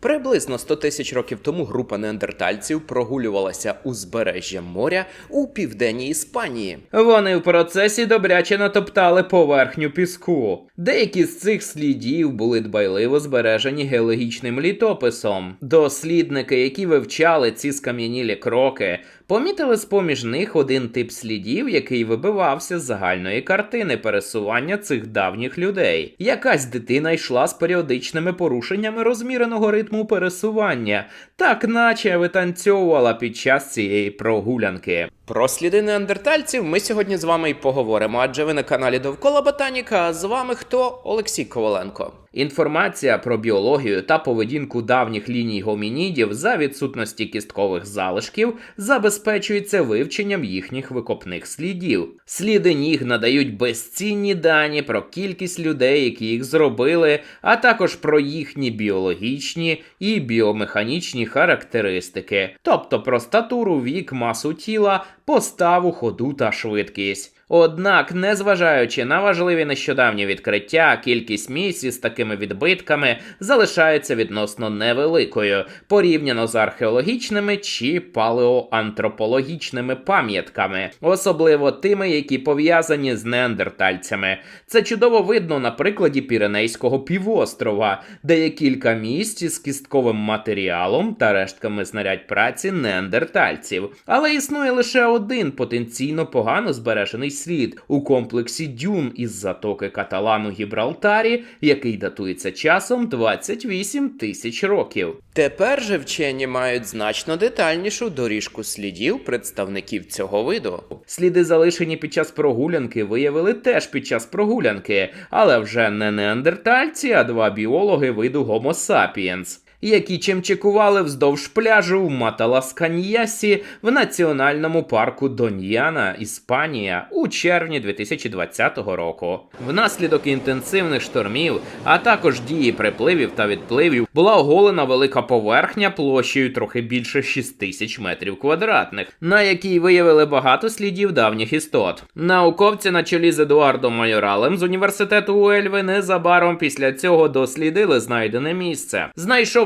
Приблизно 100 тисяч років тому група неандертальців прогулювалася узбережжям моря у південній Іспанії. Вони в процесі добряче натоптали поверхню піску. Деякі з цих слідів були дбайливо збережені геологічним літописом. Дослідники, які вивчали ці скам'янілі кроки, помітили з-поміж них один тип слідів, який вибивався з загальної картини пересування цих давніх людей. Якась дитина йшла з періодичними порушеннями розміреного ритму пересування, так наче витанцьовувала під час цієї прогулянки. Про сліди неандертальців ми сьогодні з вами і поговоримо, адже ви на каналі Довкола Ботаніка. А з вами хто? Олексій Коваленко. Інформація про біологію та поведінку давніх ліній гомінідів за відсутності кісткових залишків забезпечується вивченням їхніх викопних слідів. Сліди ніг надають безцінні дані про кількість людей, які їх зробили, а також про їхні біологічні і біомеханічні характеристики, тобто про статуру, вік, масу тіла, поставу, ходу та швидкість. Однак, незважаючи на важливі нещодавні відкриття, кількість місць із такими відбитками залишається відносно невеликою порівняно з археологічними чи палеоантропологічними пам'ятками, особливо тими, які пов'язані з неандертальцями. Це чудово видно на прикладі Піренейського півострова, де є кілька місць із кістковим матеріалом та рештками знарядь праці неандертальців. Але існує лише один потенційно погано збережений слід у комплексі дюн із затоки Каталану Гібралтарі, який датується часом 28 тисяч років. Тепер же вчені мають значно детальнішу доріжку слідів представників цього виду. Сліди, залишені під час прогулянки, виявили теж під час прогулянки, але вже не неандертальці, а два біологи виду Homo sapiens. Які чимчикували вздовж пляжу в Маталасканьясі в національному парку Доньяна, Іспанія, у червні 2020 року. Внаслідок інтенсивних штормів, а також дії припливів та відпливів, була оголена велика поверхня площею трохи більше 6 тисяч метрів квадратних, на якій виявили багато слідів давніх істот. Науковці на чолі з Едуардом Майоралем з університету Уельви незабаром після цього дослідили знайдене місце,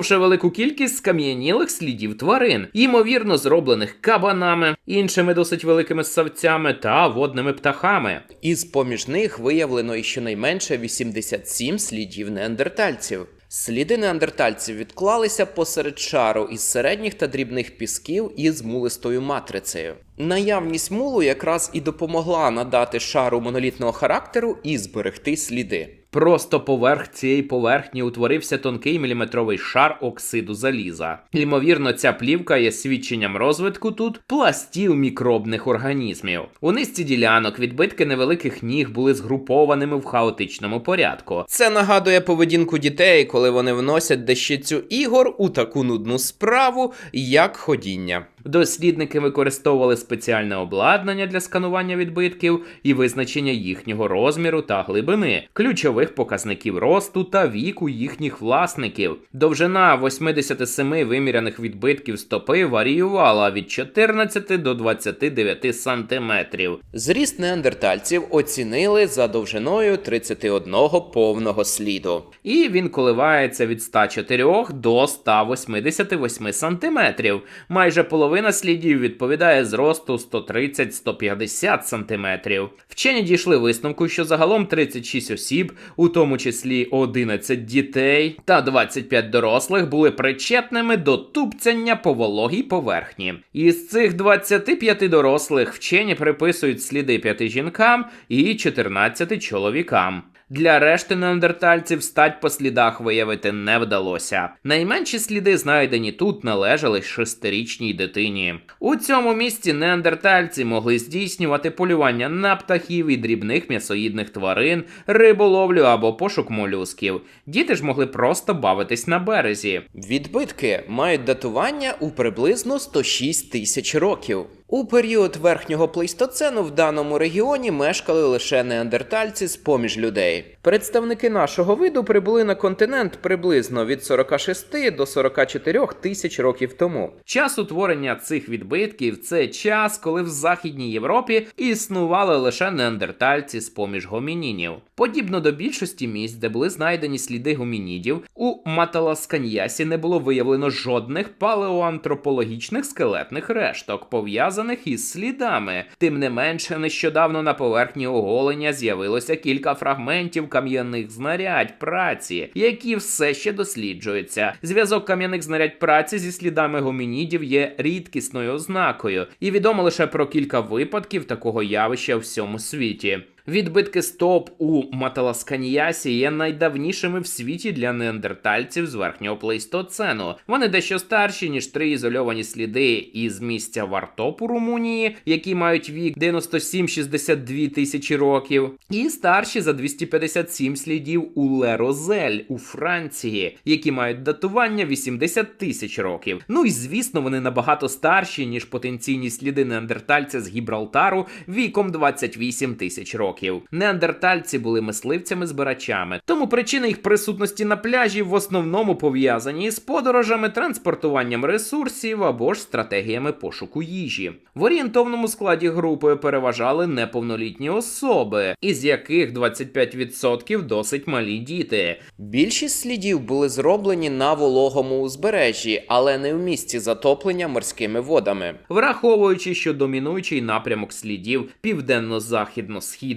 знайшовши велику кількість скам'янілих слідів тварин, ймовірно зроблених кабанами, іншими досить великими ссавцями та водними птахами. Із поміж них виявлено і щонайменше 87 слідів неандертальців. Сліди неандертальців відклалися посеред шару із середніх та дрібних пісків із мулистою матрицею. Наявність мулу якраз і допомогла надати шару монолітного характеру і зберегти сліди. Просто поверх цієї поверхні утворився тонкий міліметровий шар оксиду заліза. Ймовірно, ця плівка є свідченням розвитку тут пластів мікробних організмів. У низці ділянок відбитки невеликих ніг були згрупованими в хаотичному порядку. Це нагадує поведінку дітей, коли вони вносять дещицю ігор у таку нудну справу, як ходіння. Дослідники використовували спеціальне обладнання для сканування відбитків і визначення їхнього розміру та глибини, ключових показників росту та віку їхніх власників. Довжина 87 виміряних відбитків стопи варіювала від 14 до 29 сантиметрів. Зріст неандертальців оцінили за довжиною 31 повного сліду. І він коливається від 104 до 188 сантиметрів. Майже половина слідів відповідає зросту 130-150 сантиметрів. Вчені дійшли висновку, що загалом 36 осіб, у тому числі 11 дітей та 25 дорослих, були причетними до тупцяння по вологій поверхні. Із цих 25 дорослих вчені приписують сліди 5 жінкам і 14 чоловікам. Для решти неандертальців стать по слідах виявити не вдалося. Найменші сліди, знайдені тут, належали шестирічній дитині. У цьому місці неандертальці могли здійснювати полювання на птахів і дрібних м'ясоїдних тварин, риболовлю або пошук молюсків. Діти ж могли просто бавитись на березі. Відбитки мають датування у приблизно 106 тисяч років. У період верхнього плейстоцену в даному регіоні мешкали лише неандертальці з поміж людей. Представники нашого виду прибули на континент приблизно від 46 до 44 тисяч років тому. Час утворення цих відбитків це час, коли в Західній Європі існували лише неандертальці з поміж гомінінів. Подібно до більшості місць, де були знайдені сліди гомінідів, у Маталасканьясі не було виявлено жодних палеоантропологічних скелетних решток, пов'язаних із слідами. Тим не менше, нещодавно на поверхні оголення з'явилося кілька фрагментів кам'яних знарядь праці, які все ще досліджуються. Зв'язок кам'яних знарядь праці зі слідами гомінідів є рідкісною ознакою, і відомо лише про кілька випадків такого явища у всьому світі. Відбитки стоп у Маталасканіясі є найдавнішими в світі для неандертальців з верхнього плейстоцену. Вони дещо старші, ніж три ізольовані сліди із місця Вартоп у Румунії, які мають вік 97-62 тисячі років, і старші за 257 слідів у Лерозель у Франції, які мають датування 80 тисяч років. Ну і звісно, вони набагато старші, ніж потенційні сліди неандертальця з Гібралтару віком 28 тисяч років. Неандертальці були мисливцями-збирачами, тому причини їх присутності на пляжі в основному пов'язані з подорожами, транспортуванням ресурсів або ж стратегіями пошуку їжі. В орієнтовному складі групи переважали неповнолітні особи, із яких 25% досить малі діти. Більшість слідів були зроблені на вологому узбережжі, але не в місці затоплення морськими водами. Враховуючи, що домінуючий напрямок слідів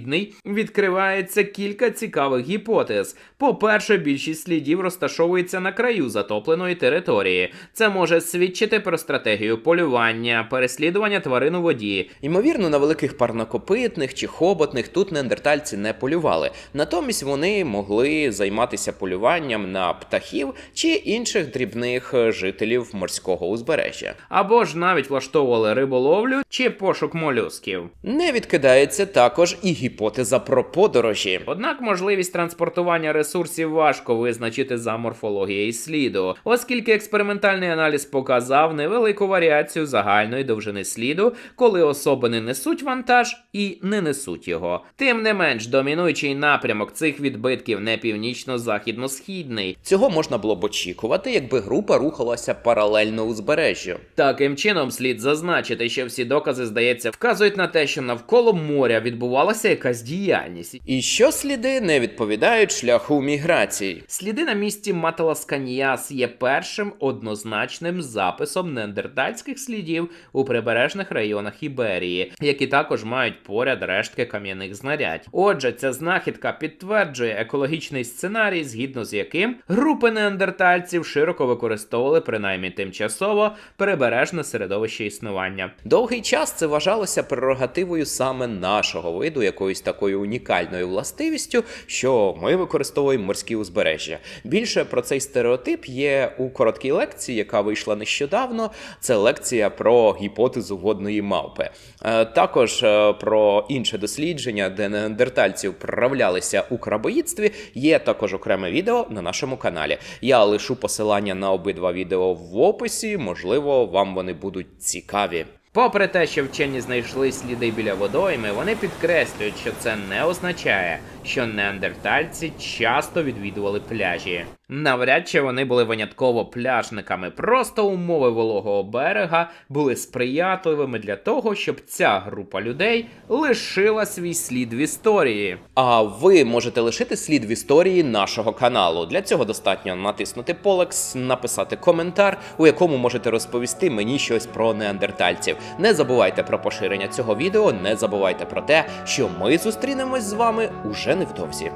південно-західно-східний, відкривається кілька цікавих гіпотез. По-перше, більшість слідів розташовується на краю затопленої території. Це може свідчити про стратегію полювання, переслідування тварин у воді. Ймовірно, на великих парнокопитних чи хоботних тут неандертальці не полювали. Натомість вони могли займатися полюванням на птахів чи інших дрібних е, жителів морського узбережжя. Або ж навіть влаштовували риболовлю чи пошук молюсків. Не відкидається також і гіпотеза про подорожі. Однак можливість транспортування ресурсів важко визначити за морфологією сліду, оскільки експериментальний аналіз показав невелику варіацію загальної довжини сліду, коли особи не несуть вантаж і не несуть його. Тим не менш, домінуючий напрямок цих відбитків не північно-західно-східний. Цього можна було б очікувати, якби група рухалася паралельно узбережжю. Таким чином, слід зазначити, що всі докази, здається, вказують на те, що навколо моря відбувалася якась діяльність. І що сліди не відповідають шляху міграції. Сліди на місці Маталасканіас є першим однозначним записом неандертальських слідів у прибережних районах Іберії, які також мають поряд рештки кам'яних знарядь. Отже, ця знахідка підтверджує екологічний сценарій, згідно з яким групи неандертальців широко використовували принаймні тимчасово прибережне середовище існування. Довгий час це вважалося прерогативою саме нашого виду, якоюсь такою унікальною властивістю, що ми використовуємо морські узбережжя. Більше про цей стереотип є у короткій лекції, яка вийшла нещодавно. Це лекція про гіпотезу водної мавпи. Е, Також е, про інше дослідження, де неандертальці вправлялися у крабоїдстві, є також окреме відео на нашому каналі. Я лишу посилання на обидва відео в описі, можливо, вам вони будуть цікаві. Попри те, що вчені знайшли сліди біля водойми, вони підкреслюють, що це не означає, що неандертальці часто відвідували пляжі. Навряд чи вони були винятково пляжниками, просто умови вологого берега були сприятливими для того, щоб ця група людей лишила свій слід в історії. А ви можете лишити слід в історії нашого каналу. Для цього достатньо натиснути полекс, написати коментар, у якому можете розповісти мені щось про неандертальців. Не забувайте про поширення цього відео, не забувайте про те, що ми зустрінемось з вами уже невдовзі.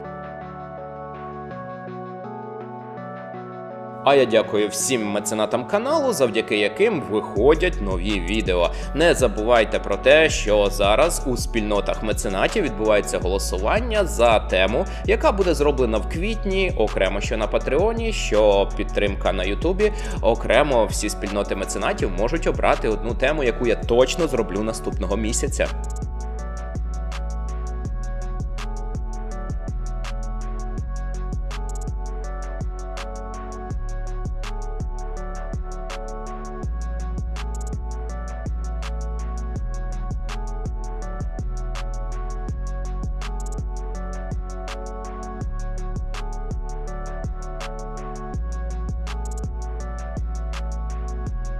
А я дякую всім меценатам каналу, завдяки яким виходять нові відео. Не забувайте про те, що зараз у спільнотах меценатів відбувається голосування за тему, яка буде зроблена в квітні, окремо що на Патреоні, що підтримка на Ютубі. Окремо всі спільноти меценатів можуть обрати одну тему, яку я точно зроблю наступного місяця.